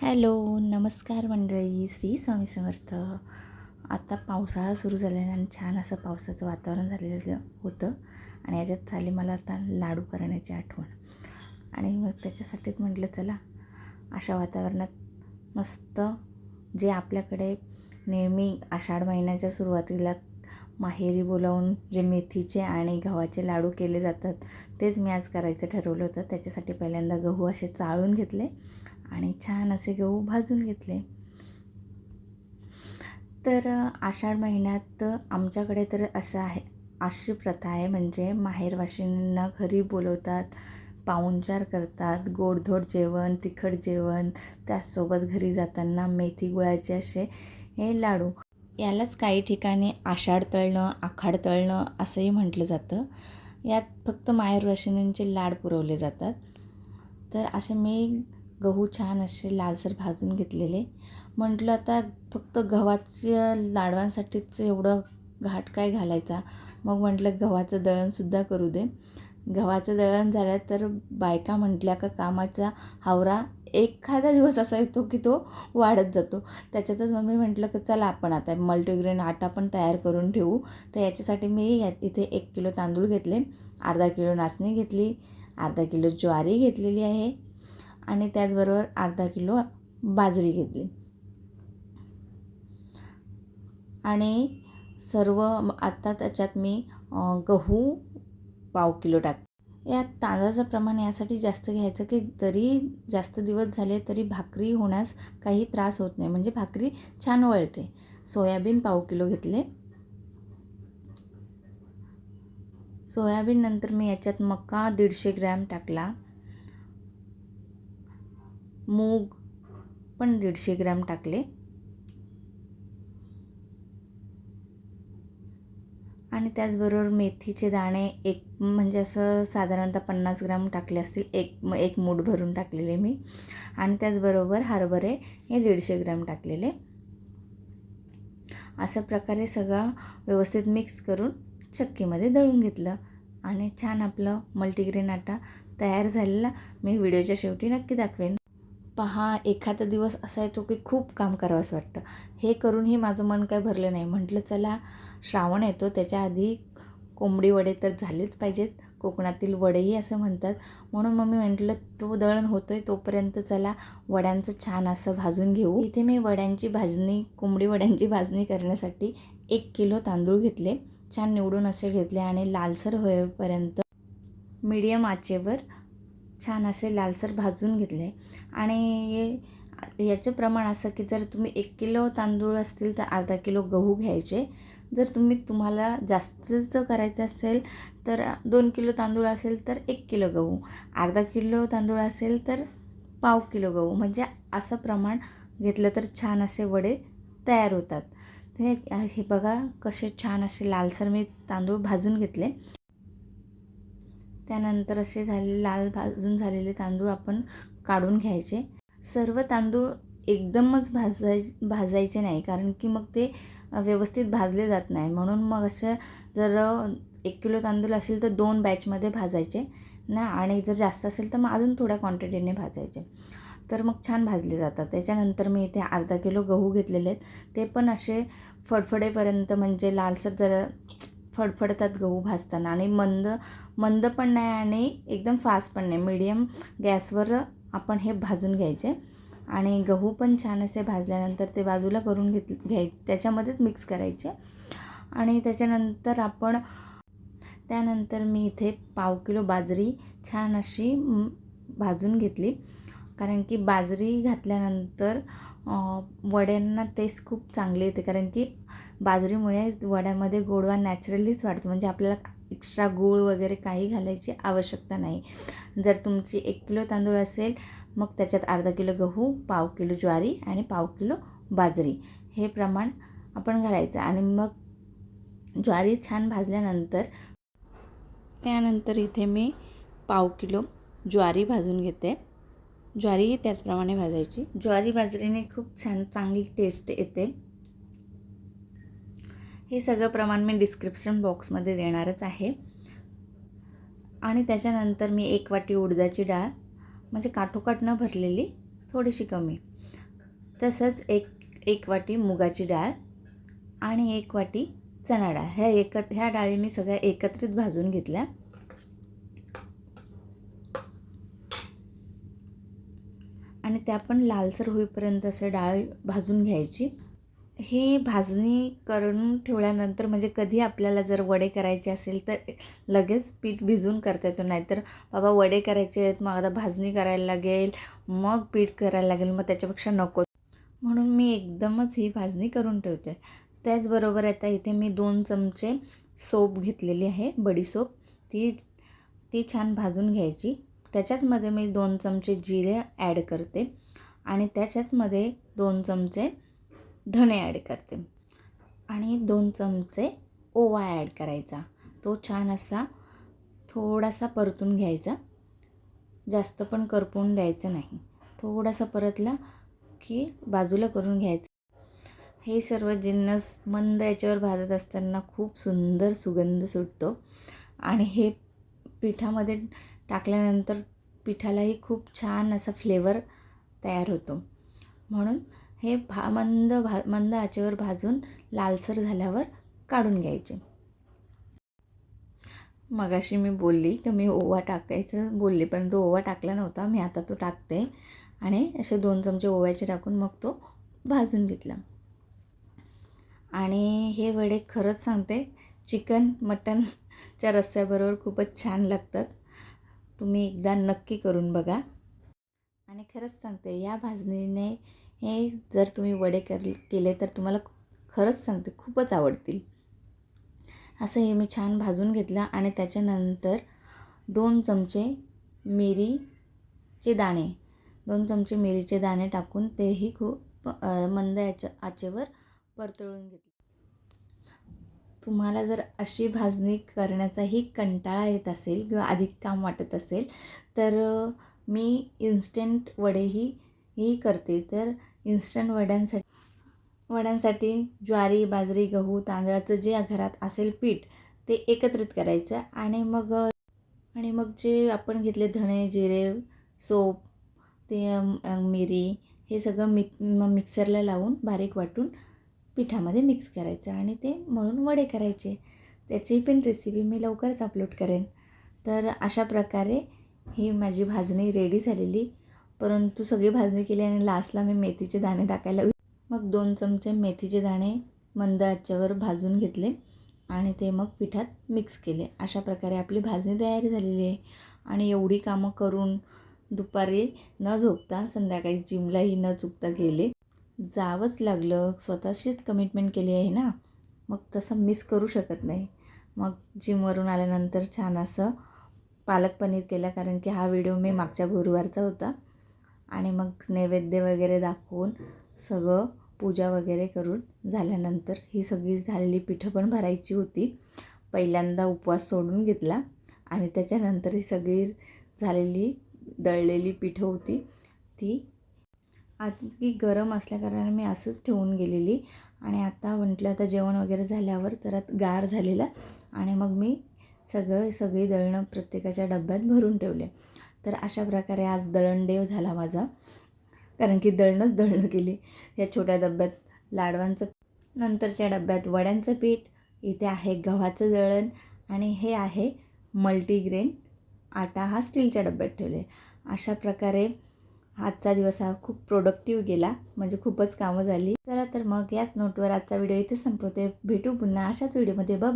Hello नमस्कार मंडळी श्री स्वामी समर्थ. आता पावसाळा सुरू झालेला आणि छान असं पावसाचं वातावरण झालेलं होतं आणि याच्यात झाली मला आता लाडू करण्याची आठवण. आणि मग त्याच्यासाठीच म्हटलं चला अशा वातावरणात मस्त जे आपल्याकडे नेहमी आषाढ महिन्याच्या सुरुवातीला माहेरी बोलावून जे मेथीचे आणि गव्हाचे लाडू केले जातात तेच मी आज करायचं ठरवलं होतं. त्याच्यासाठी पहिल्यांदा गहू असे चाळून घेतले आणि छान असे गहू भाजून घेतले. तर आषाढ महिन्यात आमच्याकडे तर असं आहे अशी प्रथा आहे म्हणजे माहेरवाशींना घरी बोलवतात पाहुणचार करतात गोडधोड जेवण तिखट जेवण त्याचसोबत घरी जाताना मेथी गुळाचे असे हे लाडू. यालाच काही ठिकाणी आषाढ तळणं आखाड तळणं असंही म्हटलं जातं. यात फक्त माहेरवाशिनींचे लाड पुरवले जातात. तर असे मी गहू छान असे लालसर भाजून घेतलेले. म्हटलं आता फक्त गव्हाच्या लाडवांसाठीच एवढं घाट काय घालायचा? मग म्हटलं गव्हाचं दळणसुद्धा करू दे. गव्हाचं दळण झालं तर बायका म्हटल्या का कामाचा हावरा एखादा दिवस असा येतो की तो वाढत जातो. त्याच्यातच मम्मी म्हटलं की चला आपण आता मल्टीग्रेन आटा पण तयार करून ठेवू. तर याच्यासाठी मी या इथे एक किलो तांदूळ घेतले अर्धा किलो नाचणी घेतली अर्धा किलो ज्वारी घेतलेली आहे. आणि त्याचबरोबर अर्धा किलो बाजरी घेतली. आणि सर्व आत्ता त्याच्यात मी गहू पाव किलो टाकते. या तांदळाचं प्रमाण यासाठी जास्त घ्यायचं की जरी जास्त दिवस झाले तरी भाकरी होण्यास काही त्रास होत नाही. म्हणजे भाकरी छान वळते. सोयाबीन पाव किलो घेतले. सोयाबीन नंतर मी याच्यात मका दीडशे ग्रॅम टाकला. मूग पण दीडशे ग्रॅम टाकले. आणि त्याचबरोबर मेथीचे दाणे एक म्हणजे असं साधारणतः पन्नास ग्राम टाकले असतील. एक म एक मूठ भरून टाकलेले मी. आणि त्याचबरोबर हरभरे हे दीडशे ग्रॅम टाकलेले. अशा प्रकारे सगळं व्यवस्थित मिक्स करून चक्कीमध्ये दळून घेतलं. आणि छान आपलं मल्टीग्रेन आटा तयार झालेला. मी व्हिडिओच्या शेवटी नक्की दाखवेन. पहा एखादा दिवस असा येतो की खूप काम करावं असं वाटतं. हे करूनही माझं मन काय भरलं नाही. म्हटलं चला श्रावण येतो. त्याच्या आधी कोंबडी वडे तर झालेच पाहिजेत. कोकणातील वडेही असं म्हणतात. म्हणून मग मी म्हटलं तो दळण होतोय तोपर्यंत चला वड्यांचं छान असं भाजून घेऊ. इथे मी वड्यांची भाजणी कोंबडी वड्यांची भाजणी करण्यासाठी एक किलो तांदूळ घेतले. छान निवडून असे घेतले आणि लालसर होईपर्यंत मीडियम आचेवर छान असे लालसर भाजून घेतले. आणि याचं प्रमाण असं की जर तुम्ही एक किलो तांदूळ असतील तर अर्धा किलो गहू घ्यायचे. जर तुम्ही तुम्हाला जास्तचं करायचं असेल तर दोन किलो तांदूळ असेल तर एक किलो गहू. अर्धा किलो तांदूळ असेल तर पाव किलो गहू. म्हणजे असं प्रमाण घेतलं तर छान असे वडे तयार होतात. हे हे बघा कसे छान असे लालसर मी तांदूळ भाजून घेतले. त्यानंतर असे झाले लाल भाजून झालेले तांदूळ आपण काढून घ्यायचे. सर्व तांदूळ एकदमच भाजाय भाजायचे नाही कारण की मग ते व्यवस्थित भाजले जात नाही. म्हणून मग असं जर एक किलो तांदूळ असेल तर दोन बॅचमध्ये भाजायचे. ना आणि जर जास्त असेल तर मग अजून थोड्या क्वांटिटीने भाजायचे. तर मग छान भाजले जातात. त्याच्यानंतर मी इथे अर्धा किलो गहू घेतलेले आहेत. ते पण असे फडफडेपर्यंत म्हणजे लालसर जरा फडफडतात गहू भाजताना. आणि मंद मंद पण नाही आणि एकदम फास्ट पण नाही. मीडियम गॅसवर आपण हे भाजून घ्यायचे. आणि गहू पण छान असे भाजल्यानंतर ते बाजूला करून घेत घ्याय त्याच्यामध्येच मिक्स करायचे. आणि त्याच्यानंतर आपण त्यानंतर मी इथे पाव किलो बाजरी छान अशी भाजून घेतली. कारण की बाजरी घातल्यानंतर वड्यांना टेस्ट खूप चांगली येते. कारण की बाजरीमुळे वड्यामध्ये गोडवा नॅचरलीच वाढतो. म्हणजे आपल्याला एक्स्ट्रा गूळ वगैरे काही घालायची आवश्यकता नाही. जर तुमची एक किलो तांदूळ असेल मग त्याच्यात अर्धा किलो गहू पाव किलो ज्वारी आणि पाव किलो बाजरी. हे प्रमाण आपण घालायचं. आणि मग ज्वारी छान भाजल्यानंतर त्यानंतर इथे मी पाव किलो ज्वारी भाजून घेते. ज्वारीही त्याचप्रमाणे भाजायची. ज्वारी बाजरीने खूप छान चांगली टेस्ट येते. हे सगळं प्रमाण मी डिस्क्रिप्शन बॉक्समध्ये देणारच आहे. आणि त्याच्यानंतर मी एक वाटी उडदाची डाळ म्हणजे काठोकाठ न भरलेली थोडीशी कमी. तसंच एक एक वाटी मुगाची डाळ आणि एक वाटी चणा डाळ. ह्या एकत ह्या डाळी मी सगळ्या एकत्रित भाजून घेतल्या. आणि त्या पण लालसर होईपर्यंत असं डाळ भाजून घ्यायची. हे भाजणी करून ठेवल्यानंतर म्हणजे कधी आपल्याला जर वडे करायचे असेल तर लगेच पीठ भिजून करता येतो. नाहीतर बाबा वडे करायचे आहेत मग आता भाजणी करायला लागेल मग पीठ करायला लागेल मग त्याच्यापेक्षा नको. म्हणून मी एकदमच ही भाजणी करून ठेवते. त्याचबरोबर आता इथे मी दोन चमचे सोप घेतलेली आहे बडी सोप. ती ती छान भाजून घ्यायची. त्याच्याचमध्ये मी दोन चमचे जिरे ॲड करते आणि त्याच्याचमध्ये दोन चमचे धणे ॲड करते. आणि दोन चमचे ओवा ॲड करायचा. तो छान असा थोडासा परतून घ्यायचा. जास्त पण करपून द्यायचं नाही. थोडासा परतला की बाजूला करून घ्यायचं. हे सर्व जिन्नस मंद याच्यावर भाजत असताना खूप सुंदर सुगंध सुटतो. आणि हे पिठामध्ये टाकल्यानंतर पिठालाही खूप छान असा फ्लेवर तयार होतो. म्हणून हे भा मंद भा मंद आचेवर भाजून लालसर झाल्यावर काढून घ्यायचे. मगाशी मी बोलली की मी ओवा टाकायचं बोलले पण तो ओवा टाकला नव्हता मी आता तो टाकते आणि असे दोन चमचे ओव्याचे टाकून मग तो भाजून घेतला. आणि हे वडे खरंच सांगते चिकन मटनच्या रस्स्याबरोबर खूपच छान लागतात. तुम्ही एकदा नक्की करून बघा. आणि खरंच सांगते या भाजणीने हे जर तुम्ही वडे कर केले तर तुम्हाला खरंच सांगते खूपच आवडतील. असं हे मी छान भाजून घेतलं आणि त्याच्यानंतर दोन चमचे मिरीचे दाणे दोन चमचे मिरीचे दाणे टाकून तेही खूप मंद याच्या आचेवर परतळून घेतले. तुम्हाला जर अशी भाजणी करण्याचाही कंटाळा येत असेल किंवा अधिक काम वाटत असेल तर मी इन्स्टंट वडेही ही करते. तर इन्स्टंट वड्यांसाठी वड्यांसाठी ज्वारी बाजरी गहू तांदळाचं जे घरात असेल पीठ ते एकत्रित करायचं आणि मग आणि मग जे आपण घेतले धणे जिरे सोप ते मिरी हे सगळं मिक मिक्सरला लावून बारीक वाटून पिठामध्ये मिक्स करायचं आणि ते मळून वडे करायचे. त्याची पण रेसिपी मी लवकरच अपलोड करेन. तर अशा प्रकारे ही माझी भाजणी रेडी झालेली. परंतु सगळी भाजणी केली आणि लास्टला मी मेथीचे दाणे टाकायला मग दोन चमचे मेथीचे दाणे मंद आच्यावर भाजून घेतले आणि ते मग पिठात मिक्स केले. अशा प्रकारे आपली भाजणी तयारी झालेली आहे. आणि एवढी कामं करून दुपारी न झोपता संध्याकाळी जिमलाही न चुकता गेले. जावंच लागलं. स्वतःशीच कमिटमेंट केली आहे ना. मग तसं मिस करू शकत नाही. मग जिमवरून आल्यानंतर छान असं पालक पनीर केलं. कारण की हा व्हिडिओ मी मागच्या गुरुवारचा होता. आणि मग नैवेद्य वगैरे दाखवून सगळं पूजा वगैरे करून झाल्यानंतर ही सगळी झालेली पिठं पण भरायची होती. पहिल्यांदा उपवास सोडून घेतला. आणि त्याच्यानंतर ही सगळी झालेली दळलेली पिठं होती. ती आधी गरम असल्याकारणाने मी असंच ठेवून गेलेली. आणि आता म्हटलं आता जेवण वगैरे झाल्यावर तर गार झालेलं. आणि मग मी सगळं सगळी दळणं प्रत्येकाच्या डब्यात भरून ठेवले. तर अशा प्रकारे आज दळणदेव झाला माझा. कारण की दळणंच दळणं केली. या छोट्या डब्यात लाडवांचं नंतरच्या डब्यात वड्यांचं पीठ इथे आहे गव्हाचं दळण आणि हे आहे मल्टीग्रेन आटा हा स्टीलच्या डब्यात ठेवले. अशा प्रकारे आजचा दिवस हा खूप प्रोडक्टिव्ह गेला. म्हणजे खूपच कामं झाली. चला तर मग याच नोटवर आजचा व्हिडिओ इथे संपवते. भेटू पुन्हा अशाच व्हिडिओमध्ये बाय